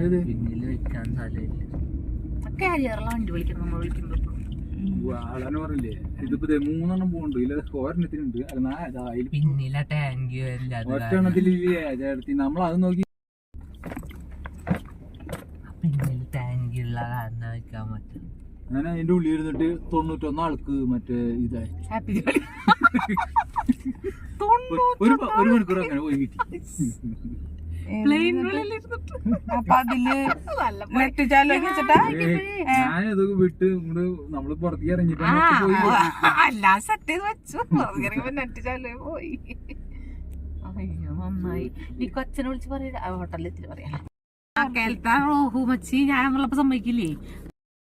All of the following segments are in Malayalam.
പിന്നിൽ വെക്കാൻ സ്ഥലമില്ല കാരിയറിലെ വണ്ടി വിളിക്കണം നമ്മൾ വിളിക്കുമ്പോ ആളെന്നെ പറഞ്ഞില്ലേ? ഇതിപ്പോ മൂന്നെണ്ണം പോകണ്ട് ഇല്ല ഒരെണ്ണത്തിനുണ്ട്. അല്ല നാ ഇതാ അതിൽ പിന്നിലെ ടാങ്ക്. ഒറ്റെണ്ണത്തിൽ ചേർത്തി നമ്മൾ അത് നോക്കി പിന്നിൽ ടാങ്ക് ഉള്ള കാരണം വെക്കാൻ പറ്റും ഞാൻ അതിന്റെ ഉള്ളിൽ ഇരുന്നിട്ട് തൊണ്ണൂറ്റൊന്ന് ആൾക്ക് മറ്റേ ഇതായി. ഒരു മണിക്കൂർ അങ്ങനെ പോയി കിട്ടി. അപ്പൊ അതിൽ നല്ല നെറ്റ് ചാലു വെച്ചിട്ടാ? ഞാൻ ഇതൊക്കെ വിട്ട് ഇങ്ങോട്ട് നമ്മൾ പുറത്തേക്ക് ഇറങ്ങിട്ട് ആ, പോയി എല്ലാം സെറ്റ് ചെയ്ത് വെച്ചു. ഇറങ്ങിയപ്പോ നെറ്റ് ചാലു പോയി. അയ്യോ നന്നായി. നീ കൊച്ചനെ വിളിച്ച് പറയാ ഹോട്ടലിൽ പറയാം. കേൾത്താ റോഹു മച്ചി ഞാൻ നമ്മളപ്പോ സമ്മതിക്കില്ലേ?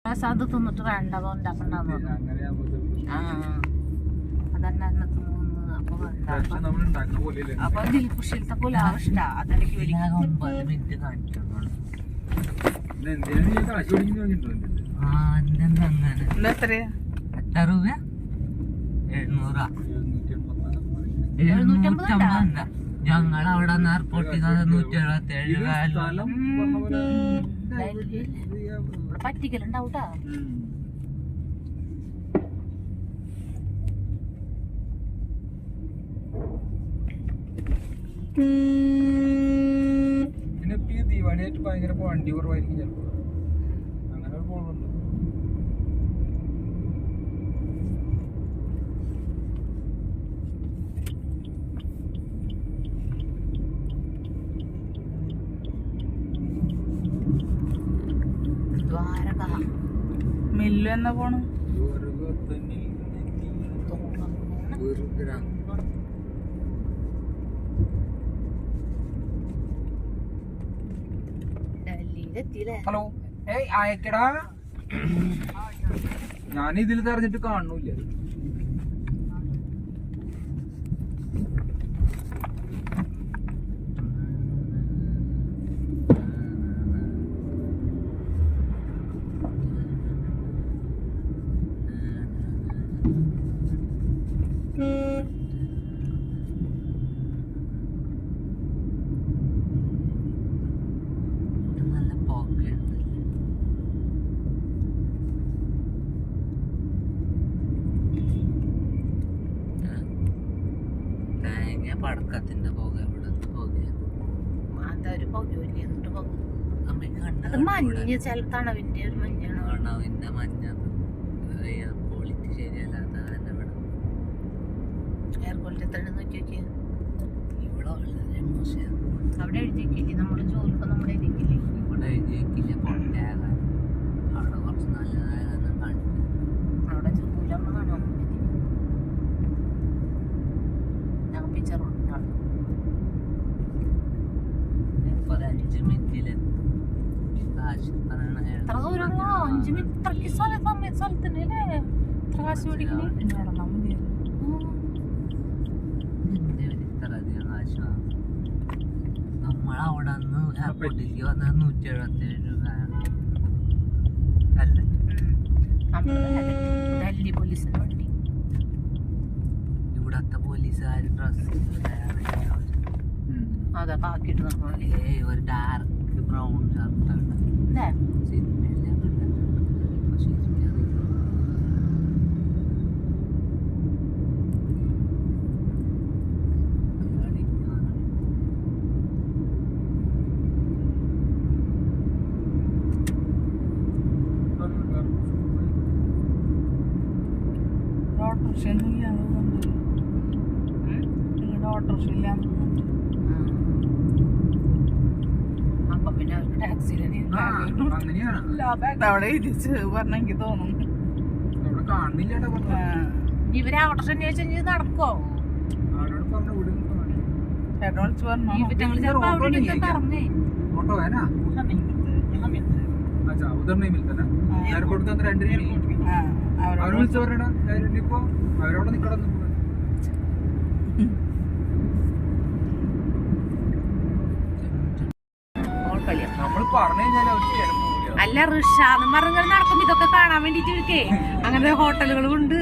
അത് തിന്നിട്ട് വേണ്ടതോ ഉണ്ടാക്കണ്ടെന്ന് പറഞ്ഞു. ആ അതന്നെ മൂന്ന് അപ്പൊ നമ്മൾ ഉണ്ടാക്കുന്ന പോലെ അപ്പൊ ദിൽഖുഷിലത്തെ പോലെ ഇഷ്ടാ അതെനിക്ക് വലിയ ഒമ്പത് മിനിറ്റ് കാണിക്കുന്നുള്ളൂ ഞങ്ങൾ അവിടെ എയർപോർട്ടിൽ നൂറ്റി എഴുപത്തി ഏഴ് പറ്റിക്കലുണ്ടാവൂട്ടാ. പിന്നെ ഇപ്പൊ ഈ ദിവാലിയായിട്ട് ഭയങ്കര വണ്ടി കുറവായിരിക്കും ചിലപ്പോ. അങ്ങനെ ഒരു പ്രോബ്ലം മില്ലു എന്നാ പോണു? ഹലോ ഏയ് അയക്കടാ. ഞാൻ ഇതിൽ തെരഞ്ഞിട്ട് കാണുന്നില്ല പൗരവല്യ എന്നിട്ട് അമ്മയ്ക്ക് അത് മഞ്ഞ് ചില തണവിന്റെ ഒരു മഞ്ഞാണ്. കണവിന്റെ മഞ്ഞ. ക്വാളിറ്റി ശരിയല്ലാത്ത തന്നെ ഇവിടെ. എയർ ക്വാളിറ്റി എത്ര നോക്കി നോക്കിയ. ഇവിടെ വളരെ മോശമാണ്. അവിടെ എഴുതിക്കില്ലേ നമ്മുടെ ജോലിക്ക് നമ്മുടെ എഴുതിക്കില്ലേ ഇവിടെ എഴുതിയേക്കില്ല. പൊട്ടയാകാൻ അവിടെ കുറച്ച് നല്ലതായെന്ന് കാണിക്കും അവിടെ ജോലി നമ്മൾ കാണാൻ ഞാൻ പിക്ചർ ഉണ്ടാണ് ഇപ്പൊ ഒരു അഞ്ച് മിനിറ്റിലെത്തും കാശ് പറയണ എത്ര ദൂരമുള്ള അഞ്ചു മിനിറ്റ് ഇത്രയ്ക്ക് സ്ഥലം സമയ സ്ഥലത്തന്നെ അല്ലേ ഇത്ര കാശ് കാശ് നമ്മളവിടെ നിന്ന് എയർപോർട്ടിലേക്ക് വന്നത് നൂറ്റി എഴുപത്തി ഏഴ് രൂപയാണ് അല്ല ഡൽഹി പോലീസിന് വണ്ടി ഇവിടത്തെ പോലീസുകാർ ഡ്രസ് അതെ കാക്കിട്ട് നമ്മൾ ഏ ഒരു ഡാർക്ക് ബ്രൗൺ ഷർട്ടാണ് സിനിമയെല്ലാം ഓട്ടോറിക്ഷ ഒന്നും ഇല്ലാന്ന് തോന്നുന്നുണ്ട് നിങ്ങളുടെ ഓട്ടോറിക്ഷ ഇല്ലാന്ന് തോന്നുന്നുണ്ട് അപ്പൊ പിന്നെ അവർക്ക് ടാക്സിയിൽ അങ്ങനെയാണ് അവിടെ ഇരിച്ച് പറഞ്ഞ എനിക്ക് തോന്നുന്നു. അവിടെ ഇവരെ ഓട്ടോറിക്ഷ അന്വേഷിച്ച് നടക്കോ ചേട്ടൻ വിളിച്ച് പറഞ്ഞു? അവിടെ അച്ഛാ ഉദർ നെയ്മിൽ തന്നെ. എയർപോർട്ടിൽ തന്നെ രണ്ട് മണി ആ, അവരെ അവരോട് വിളിച്ചു പറയടാ ഇപ്പൊ അവരോട് നിക്കടന്ന് അല്ല ഋഷാന്ന് പറഞ്ഞ നടക്കും ഇതൊക്കെ കാണാൻ വേണ്ടിട്ട് ഇരിക്കേ. അങ്ങനെ ഹോട്ടലുകളും ഉണ്ട്.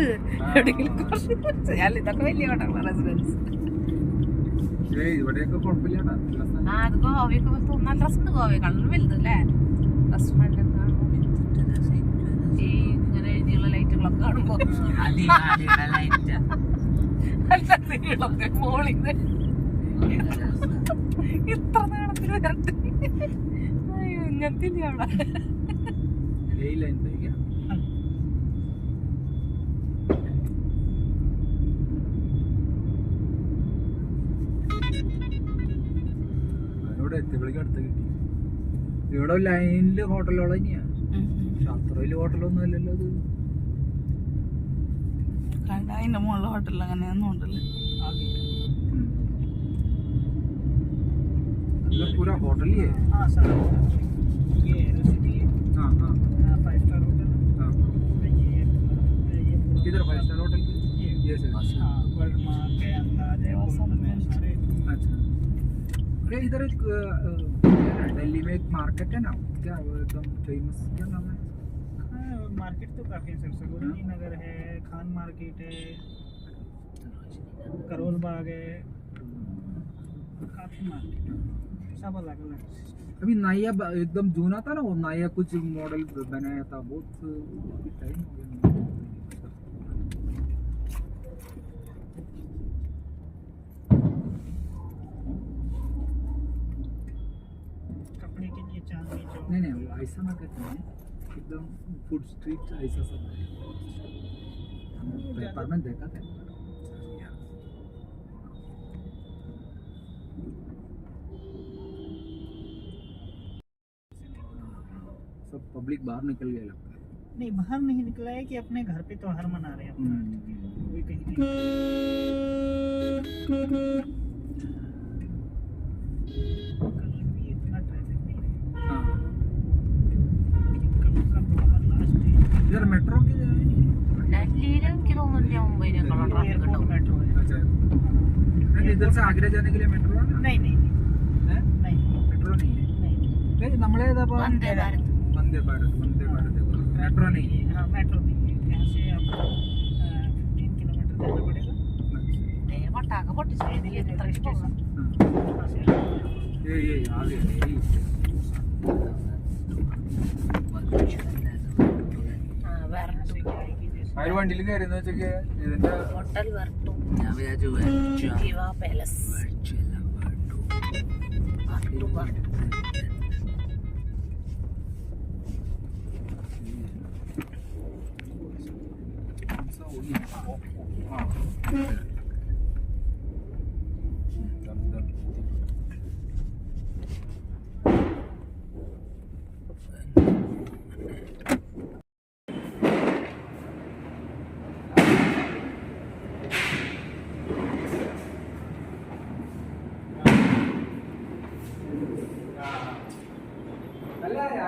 എവിടെയെങ്കിലും കുറച്ച് അല്ല ഇതൊക്കെ വലിയ ഹോട്ടലാണ് റെസിഡൻസ് ആ അത് ഗോവയൊക്കെ വലുത് അല്ലേ? ഈ ഇങ്ങനെ എഴുതിയുള്ള ലൈറ്റുകളൊക്കെ മോളിന്ന് ഇത്ര നേരത്തിൽ വരട്ടെ. അയ്യോ ഇങ്ങനത്തെ ഇല്ലേ അവിടെ ഏയ് ലൈൻ ബൈക്കാ. അവിടെ എത്തിയപ്പോഴേക്കും അടുത്ത് കിട്ടി ഇവിടെ ലൈനില് ഹോട്ടലുകൾ തന്നെയാ പക്ഷെ അത്ര വലിയ ഹോട്ടലൊന്നും അല്ലല്ലോ അത് കണ്ട അതിന്റെ മുകളിൽ ഹോട്ടലിൽ അങ്ങനെയൊന്നും ഉണ്ടല്ലോ ഇത് पूरा होटल ही है हाँ सर ये एरोसिटी हाँ हाँ। फाइव स्टार होटल हाँ। है ये ये किधर फाइव स्टार होटल ये। सर हाँ वर्ल्ड मार्क है अंदाज है पूर्ण में सारे। अच्छा। अरे इधर एक है? दिल्ली में एक मार्केट है ना? क्या वो एकदम फ़ेमस क्या नाम है? हाँ मार्केट तो काफ़ी है सर सरोजनी नगर है खान मार्केट है करोल बाग है। काफ़ी मार्केट है। सब अलग अलग अभी नया एकदम जूना था ना वो नया कुछ मॉडल बनाया था बहुत टाइम हो गया नहीं नहीं वो ऐसा मार्केट नहीं है एकदम फ़ूड स्ट्रीट ऐसा सब है। पेपर में देखा था? पब्लिक बाहर निकल गया लगता है नहीं बाहर नहीं निकला है कि अपने घर पे त्योहार मना रहे हैं अपना हम्म। कोई कहीं नहीं कल भी इतना ट्रैफिक नहीं है हाँ कल का त्योहार लास्ट है इधर मेट्रो की जगह नहीं है ഡൽഹിയിൽ എനിക്ക് തോന്നുന്നില്ല മുംബൈനേക്കാളും ട്രാഫിക് एयरपोर्ट ഉണ്ടാവും मेट्रो है अच्छा नहीं इधर से आगरा जाने के लिए मेट्रो है ना नहीं नहीं है? नहीं मेट्रो नहीं है नहीं नहीं നമ്മളെ ഏതാ ഇപ്പൊ? വന്ദേ ഭാരത് വന്ദേ ഭാരത് വന്ദേ ഭാരത് मेट्रो नहीं है हाँ मेट्रो नहीं है यहाँ से आपको फिफ्टीन किलोमीटर जाना पड़ेगा ദേ പട്ടാക്ക പൊട്ടിച്ചു ഇതിൽ എത്ര ഇഷ്ടമാണ് वहाँ से ये ये आ गए यही ആ വരട്ടു ആ ഒരു വണ്ടിയിൽ കയറുന്ന വെച്ചൊക്കെ ഇതിന്റെ ഹോട്ടൽ വരട്ടു ഞാൻ വിചാരിച്ചു വെച്ച ജീവ പാലസ് വെച്ചില്ല വരട്ടു വരട്ടു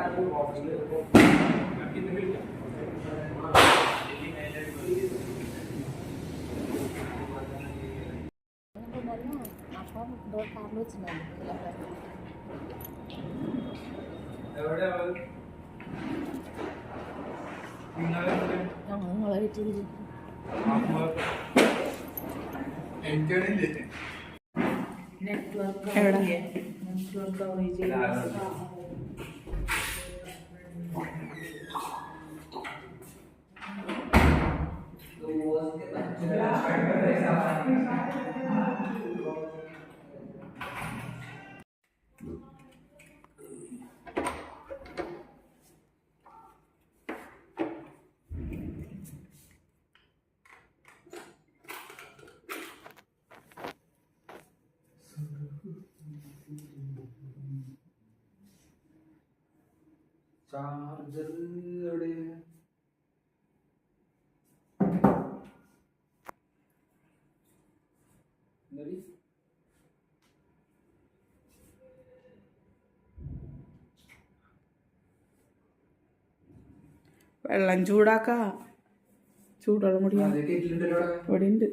അപ്പം കാറിൽ വെച്ചിട്ടുണ്ടായിരുന്നു ഞങ്ങൾ നിങ്ങളെ വീട്ടിൽ നെറ്റ്വർക്ക്? നെറ്റ്വർക്ക് കവറേജ് ചാർജർ എവിടെ? വെള്ളം ചൂടാക്ക. ചൂടോടെ ദേ ഇവിടെ ഉണ്ട്